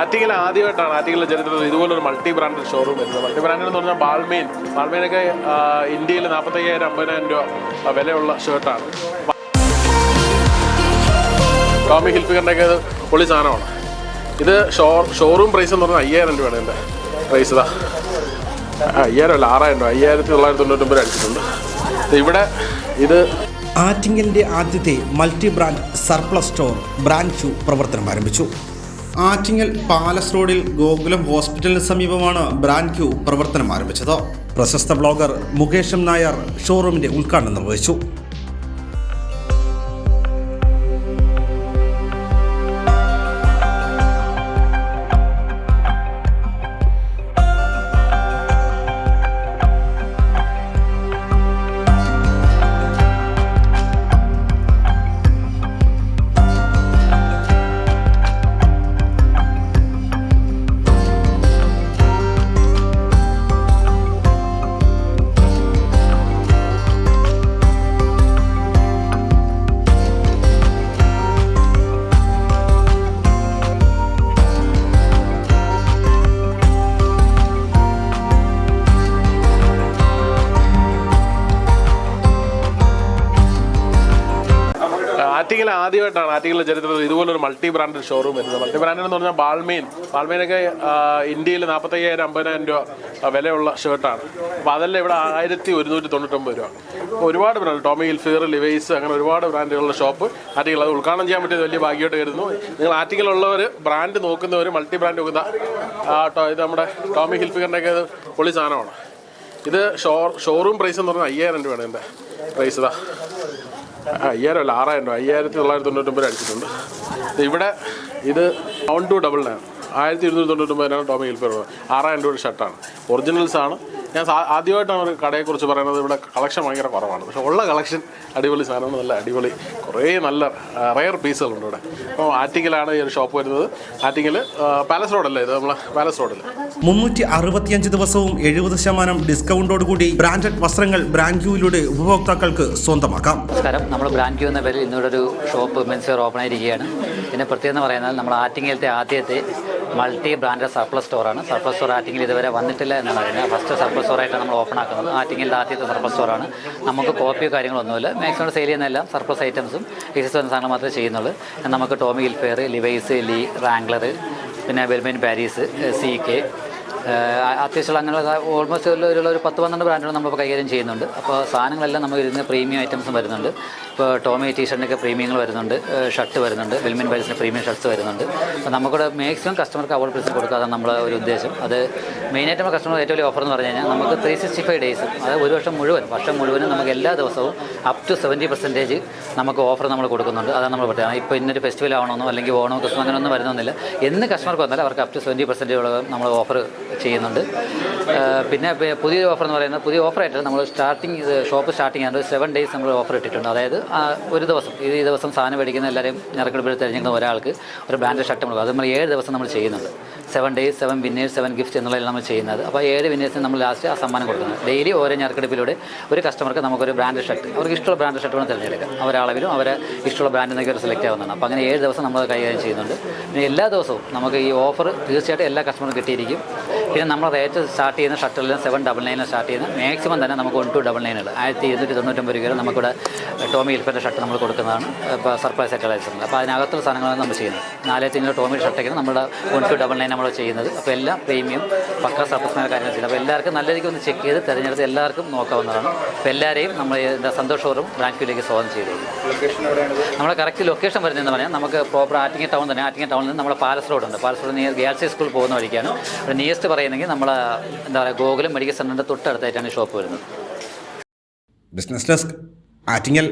ആറ്റിങ്ങൽ ആദ്യമായിട്ടാണ് ആറ്റിങ്ങലിലെ ചരിത്രത്തിൽ ഇതുപോലൊരു മൾട്ടി ബ്രാൻഡഡ് ഷോറൂം വരുന്നത് മൾട്ടി ബ്രാൻഡ് എന്ന് പറഞ്ഞാൽ ബാൾമീൻ ബാൾമീനൊക്കെ ഇന്ത്യയിൽ നാൽപ്പത്തയ്യായിരം അമ്പതിനായിരം രൂപ വിലയുള്ള ഷർട്ടാണ് ടോമി ഹിൽഫിഗറിന്റെയൊക്കെ ഇത് പൊളി സാധനമാണ്. ഇത് ഷോ ഷോറൂം പ്രൈസ് എന്ന് പറഞ്ഞാൽ അയ്യായിരം രൂപയാണ് എന്റെ പ്രൈസ് ഇതാ. അയ്യായിരം അല്ല ആറായിരം രൂപ. അയ്യായിരത്തി തൊള്ളായിരത്തി തൊണ്ണൂറ്റൊമ്പത് അടിച്ചിട്ടുണ്ട് ഇവിടെ ഇത് ആറ്റിങ്ങലിന്റെ ആദ്യത്തെ multi brand surplus store brand shoe പ്രവർത്തനം ആരംഭിച്ചു. ആറ്റിങ്ങൽ പാലസ് റോഡിൽ ഗോകുലം ഹോസ്പിറ്റലിന് സമീപമാണ് ബ്രാൻഡ് ക്യൂ പ്രവർത്തനം ആരംഭിച്ചത്. പ്രശസ്ത ബ്ലോഗർ മുകേഷം നായർ ഷോറൂമിന്റെ ഉദ്ഘാടനം നിർവഹിച്ചു. ആറ്റിങ്ങൽ ആദ്യമായിട്ടാണ് ആറ്റിങ്ങിലെ ചരിത്രത്തിൽ ഇതുപോലൊരു മൾട്ടി ബ്രാൻഡഡ് ഷോറൂം വരുന്നത്. മൾട്ടി ബ്രാൻഡ് എന്ന് പറഞ്ഞാൽ ബാൾമീൻ ബാൾമീനൊക്കെ ഇന്ത്യയിൽ നാൽപ്പത്തയ്യായിരം അമ്പതിനായിരം രൂപ വിലയുള്ള ഷർട്ടാണ് അപ്പോൾ അതെല്ലാം ഇവിടെ ആയിരത്തി ഒരുന്നൂറ്റി തൊണ്ണൂറ്റൊമ്പത് രൂപ. ഒരുപാട് ബ്രാൻഡ് ടോമി ഹിൽഫിയർ ലിവൈസ് അങ്ങനെ ഒരുപാട് ബ്രാൻഡുകളുടെ ഷോപ്പ് ആറ്റിങ്ങൾ അത് ഉദ്ഘാടനം ചെയ്യാൻ പറ്റിയത് വലിയ ഭാഗ്യമായിട്ട് കരുതുന്നു. നിങ്ങൾ ആറ്റിങ്ങിലുള്ളവർ ബ്രാൻഡ് നോക്കുന്നവർ മൾട്ടി ബ്രാൻഡ് നോക്കുന്ന ഇത് നമ്മുടെ ടോമി ഹിൽഫിഗറിന്റെയൊക്കെ ഇത് പൊളി സാധനമാണ്. ഇത് ഷോ ഷോറൂം പ്രൈസ് എന്ന് പറഞ്ഞാൽ അയ്യായിരം രൂപയാണ് എന്റെ പ്രൈസ് ഇതാ. അയ്യായിരം അല്ല ആറായിരം രൂപ. അയ്യായിരത്തി തൊള്ളായിരത്തി തൊണ്ണൂറ്റൊമ്പത് അടിച്ചിട്ടുണ്ട്. ഇവിടെ ഇത് വൺ ടു ഡബിൾ നയൻ ആയിരത്തി ഇരുന്നൂറ്റി തൊണ്ണൂറ്റൊമ്പതിനാണ് ടോമി ഹിൽഫർ ആറായിരം രൂപയുടെ ഷർട്ടാണ്. ഒറിജിനൽസാണ് ഞാൻ ആദ്യമായിട്ടാണ് ഒരു കടയെക്കുറിച്ച് പറയുന്നത്. ഇവിടെ കളക്ഷൻ ഭയങ്കര കുറവാണ്. പക്ഷെ ഉള്ള കളക്ഷൻ അടിപൊളി സാധനമാണ് നല്ല അടിപൊളി കുറേ നല്ല റയർ പീസുകളുണ്ട് ഇവിടെ. അപ്പോൾ ആറ്റിങ്ങിലാണ് ഈ ഒരു ഷോപ്പ് വരുന്നത്. ആറ്റിങ്ങിൽ പാലസ് റോഡല്ലേ ഇത് നമ്മളെ? പാലസ് റോഡിൽ മുന്നൂറ്റി അറുപത്തിയഞ്ച് ദിവസവും എഴുപത് ശതമാനം ഡിസ്കൗണ്ടോടുകൂടി ബ്രാൻഡഡ് വസ്ത്രങ്ങൾ ബ്രാൻഡ് ക്യൂയിലൂടെ ഉപഭോക്താക്കൾക്ക് സ്വന്തമാക്കാം. നമസ്കാരം. നമ്മൾ ബ്രാൻഡ് ക്യൂ എന്ന പേരിൽ ഇന്നിവിടെ ഒരു ഷോപ്പ് മെൻസ് വെയർ ഓപ്പൺ ആയിരിക്കുകയാണ്. ഇതിന്റെ പ്രത്യേകത എന്ന് പറയുന്നത് നമ്മൾ ആറ്റിങ്ങലത്തെ ആദ്യത്തെ മൾട്ടി ബ്രാൻഡ് സർപ്ലസ് സ്റ്റോറാണ് സർപ്ലസ് സ്റ്റോർ ആറ്റിങ്ങിൽ ഇതുവരെ വന്നിട്ടില്ല എന്നാണ് പറയുന്നത് ഫസ്റ്റ് സർപ്ലസ് സ്റ്റോറായിട്ടാണ് നമ്മൾ ഓപ്പൺ ആക്കുന്നത്. ആറ്റിങ്ങലിന്റെ ആദ്യത്തെ സർപ്ലസ് സ്റ്റോറാണ് നമുക്ക് കോപ്പിയോ കാര്യങ്ങളൊന്നുമില്ല മാക്സിമം സെയിൽ ചെയ്യുന്ന എല്ലാം സർപ്ലസ് ഐറ്റംസും എക്സസ് വരുന്ന സാധനങ്ങൾ മാത്രമേ ചെയ്യുന്നുള്ളൂ. നമുക്ക് Tommy Hilfiger Levi's Lee Wrangler പിന്നെ ബെൽമെൻ പാരീസ് സി കെ ഏഹ് അത്യാവശ്യമുള്ള അങ്ങനെ ഓൾമോസ്റ്റ് ഒരു ഒരു പത്ത് പന്ത്രണ്ട് ബ്രാൻഡുകൾ നമ്മളിപ്പോൾ കൈകാര്യം ചെയ്യുന്നുണ്ട്. അപ്പോൾ സാധനങ്ങളെല്ലാം നമുക്ക് ഇരുന്ന് പ്രീമിയം ഐറ്റംസും വരുന്നുണ്ട്. ഇപ്പോൾ ടോമി ടീഷർട്ടിനൊക്കെ പ്രീമിയങ്ങൾ വരുന്നുണ്ട്. ഷർട്ട് വരുന്നുണ്ട്. വിൽമിൻ ബൈസിന് പ്രീമിയം ഷർട്ട്സ് വരുന്നുണ്ട്. അപ്പോൾ നമുക്കിവിടെ മാക്സിമം കസ്റ്റമർക്ക് അവോർഡ് പ്രൈസ് അതാണ് നമ്മുടെ ഒരു ഉദ്ദേശം. അത് മെയിനായിട്ട് നമ്മൾ കസ്റ്റമർ ഏറ്റവും വലിയ ഓഫർ എന്ന് പറഞ്ഞു കഴിഞ്ഞാൽ നമുക്ക് ത്രീ സിക്സ്റ്റി ഫൈവ് ഡേയ്സ് അതായത് ഒരു വർഷം മുഴുവൻ വർഷം മുഴുവനും നമുക്ക് എല്ലാ ദിവസവും അപ് ടു സെവന്റി പെർസെന്റേജ് നമുക്ക് ഓഫർ നമ്മൾ കൊടുക്കുന്നുണ്ട്. അതാണ് നമ്മൾ പറയുന്നത് ഇപ്പോൾ ഇന്നൊരു ഫെസ്റ്റിവൽ ആവണമെന്നോ അല്ലെങ്കിൽ ഓണോ ക്രിസ്മസ് അങ്ങനെ ഒന്നും വരുന്നൊന്നുമില്ല. എന്ന് കസ്റ്റമർക്ക് വന്നാലും അവർക്ക് അപ് ടു സെവന്റി പെർസെന്റേജ് നമ്മൾ ഓഫർ ചെയ്യുന്നുണ്ട്. പിന്നെ പുതിയ ഓഫർ എന്ന് പറയുന്നത് പുതിയ ഓഫർ ഓഫറായിട്ട് നമ്മൾ സ്റ്റാർട്ടിങ് ഷോപ്പ് സ്റ്റാർട്ടിങ് ആണ് സെവൻ ഡേയ്സ് നമ്മൾ ഓഫർ ഇട്ടിട്ടുണ്ട്. അതായത് ഒരു ദിവസം ഈ ദിവസം സാധനം മേടിക്കുന്ന എല്ലാവരെയും ഞെറക്കെടുപ്പിൽ തിരഞ്ഞെടുക്കുന്ന ഒരാൾക്ക് ഒരു ബ്രാൻഡ് ഷർട്ട് നമ്മൾ അത് നമ്മൾ ഏഴ് ദിവസം നമ്മൾ ചെയ്യുന്നുണ്ട്. Seven days seven winners seven gift എന്നുള്ളതിൽ നമ്മൾ ചെയ്യുന്നത്. അപ്പോൾ ഏഴ് വിന്നേഴ്സിന് നമ്മൾ ലാസ്റ്റ് ആ സമ്മാനം കൊടുക്കുന്നത്. ഡെയിലി ഓരോ ഞെറക്കെടുപ്പിലൂടെ ഒരു കസ്റ്റമർക്ക് നമുക്കൊരു ബ്രാൻഡ് ഷർട്ട് അവർക്ക് ഇഷ്ടമുള്ള ബ്രാൻഡ് ഷർട്ട് വേണം തിരഞ്ഞെടുക്കാം അവരളവിലും അവരെ ഇഷ്ടമുള്ള ബ്രാൻഡ് എന്നൊക്കെ സെലക്ട് ആവുന്നതാണ്. അപ്പോൾ അങ്ങനെ ഏഴ് ദിവസം നമ്മൾ കൈകാര്യം ചെയ്യുന്നുണ്ട്. പിന്നെ എല്ലാ ദിവസവും നമുക്ക് ഈ ഓഫർ തീർച്ചയായിട്ടും എല്ലാ കസ്റ്റമർക്കും കിട്ടിയിരിക്കും. പിന്നെ നമ്മൾ റേറ്റ് സ്റ്റാർട്ട് ചെയ്യുന്ന ഷർട്ടിലെല്ലാം സെവൻ ഡബിൾ നയനിൽ സ്റ്റാർട്ട് ചെയ്യുന്നത് മാക്സിമം തന്നെ നമുക്ക് വൺ ടു ഡബിൾ നയനുകൾ ആയിരത്തി ഇരുന്നൂറ്റി തൊണ്ണൂറ്റൊമ്പത് രൂപ നമുക്കിവിടെ ടോമി ഇൽഫന്റെ ഷർട്ട് നമ്മൾ കൊടുക്കുന്നതാണ്. ഇപ്പോൾ സർപ്രൈസ് ആയിട്ട് അയച്ചിട്ടുണ്ട് അപ്പോൾ അതിനകത്തുള്ള സാധനങ്ങളാണ് നമ്മൾ ചെയ്യുന്നത്. നാലായിരത്തി ടോമി ഷർട്ടൊക്കെയാണ് നമ്മുടെ വൺ ടു ഡബിൾ നയൻ നമ്മൾ ചെയ്യുന്നത്. അപ്പോൾ എല്ലാം പ്രീമിയം പക്ക സർപ്രൈസ് കാര്യങ്ങൾ ചെയ്യുന്നത്. അപ്പോൾ എല്ലാവർക്കും നല്ല രീതിക്ക് ഒന്ന് ചെക്ക് ചെയ്ത് തിരഞ്ഞെടുത്ത് എല്ലാവർക്കും നോക്കാവുന്നതാണ്. അപ്പോൾ എല്ലാവരെയും നമ്മൾ സന്തോഷപൂർവം ബ്രാൻഡിലേക്ക് സ്വാഗതം ചെയ്തു. നമ്മുടെ കറക്റ്റ് ലൊക്കേഷൻ വരുന്നതെന്ന് പറഞ്ഞാൽ നമുക്ക് പ്രോപ്പർ ആറ്റിങ്ങ ടൗൺ തന്നെ. ആറ്റിങ്ങ ടൗണിൽ നിന്ന് നമ്മുടെ പാലസ് റോഡ് ഉണ്ട്. Palace road near girls school പോകുന്ന വഴിക്കാണ്. നിയസ്റ്റ് പറയുന്നെങ്കിൽ നമ്മൾ എന്താ പറയുക ഗോകുലം മെഡിക്കൽ സെന്ററിന്റെ തൊട്ടടുത്തായിട്ടാണ് ഷോപ്പ് വരുന്നത്. Business desk Attingal.